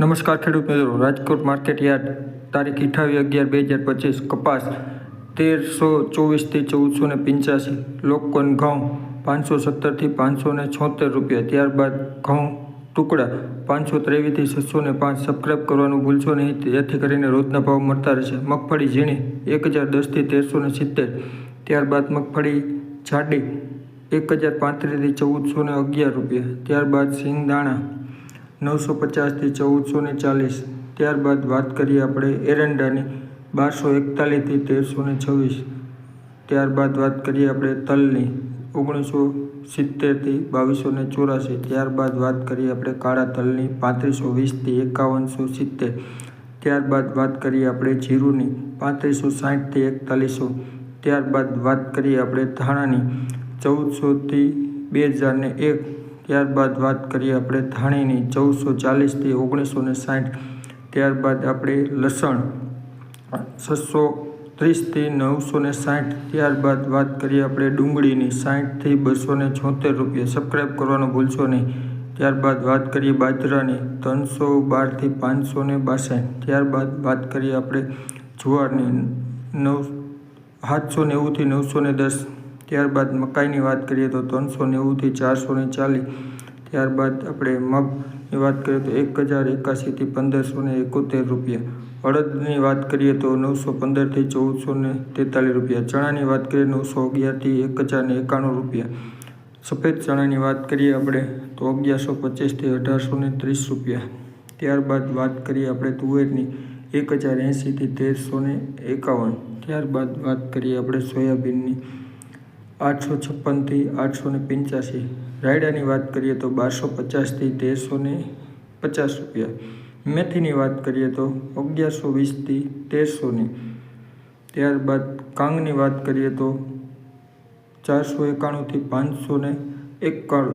નમસ્કાર ખેડૂત મિત્રો, રાજકોટ માર્કેટ યાર્ડ તારીખ અઠાવીસ અગિયાર બે હજાર પચીસ, કપાસ તેરસો ચોવીસથી ચૌદસો ને પંચ્યાસી લોકન ઘઉં પાંચસો સત્તરથી પાંચસો ને છોતેર રૂપિયા, ત્યારબાદ ઘઉં ટુકડા પાંચસો ત્રેવીસથી છસો ને પાંચ. સબસ્ક્રાઈબ કરવાનું ભૂલશો નહીં, જેથી કરીને રોજના ભાવ મળતા રહેશે. મગફળી ઝીણી એક હજાર દસથી તેરસો ને સિત્તેર, ત્યારબાદ મગફળી જાડી એક હજાર પાંત્રીસથી ચૌદસો ને અગિયાર રૂપિયા, ત્યારબાદ સિંગદાણા નવસો પચાસથી ચૌદસો ને ચાલીસ. ત્યારબાદ વાત કરીએ આપણે એરંડાની, બારસો એકતાલીસથી તેરસો ને છવ્વીસ. ત્યારબાદ વાત કરીએ આપણે તલની, ઓગણીસો સિત્તેરથી બાવીસો ને ચોરાસી ત્યારબાદ વાત કરીએ આપણે કાળા તલની, પાંત્રીસો વીસથી એકાવનસો સિત્તેર. ત્યારબાદ વાત કરીએ આપણે જીરુની, પાંત્રીસો સાઠથી એકતાલીસો. ત્યારબાદ વાત કરીએ આપણે ધાણાની, ચૌદસોથી બે હજાર ને એક. ત્યારબાદ વાત કરીએ આપણે ધાણીની, ચૌદસો ચાલીસથી ઓગણીસો ને સાઠ. ત્યારબાદ આપણે લસણ, છસો ત્રીસથી નવસો ને સાઠ. ત્યારબાદ વાત કરીએ આપણે ડુંગળીની, સાઠથી બસો ને છોતેર રૂપિયા. સબસ્ક્રાઈબ કરવાનું ભૂલશો નહીં. ત્યારબાદ વાત કરીએ બાજરાની, ત્રણસો બારથી પાંચસો ને બાસઠ. ત્યારબાદ વાત કરીએ આપણે જુવારની, નવ, સાતસો નેવુંથી નવસો ને દસ. ત્યારબાદ મકાઈની વાત કરીએ તો ત્રણસો નેવુંથી ચારસો ને ચાલીસ. ત્યારબાદ આપણે મગની વાત કરીએ તો એક હજાર એકાસીથી પંદરસો ને એકોતેર રૂપિયા. અડદની વાત કરીએ તો નવસો પંદરથી ચૌદસો ને તેતાલીસ રૂપિયા. ચણાની વાત કરીએ નવસો અગિયારથી એક હજાર ને એકાણું રૂપિયા. સફેદ ચણાની વાત કરીએ આપણે તો અગિયારસો પચીસથી અઢારસો ને ત્રીસ રૂપિયા. ત્યારબાદ વાત કરીએ આપણે તુવેરની એક હજાર એંશીથી તેરસો ને એકાવન. ત્યારબાદ વાત કરીએ આપણે સોયાબીનની. આઠસો છપ્પનથી આઠસો ને પંચ્યાસી. રાયડાની વાત કરીએ તો બારસો પચાસથી તેરસો ને પચાસ રૂપિયા. મેથીની વાત કરીએ તો અગિયારસો વીસથી તેરસોની ત્યારબાદ કાંગની વાત કરીએ તો ચારસો એકાણુંથી પાંચસો ને એકાણું.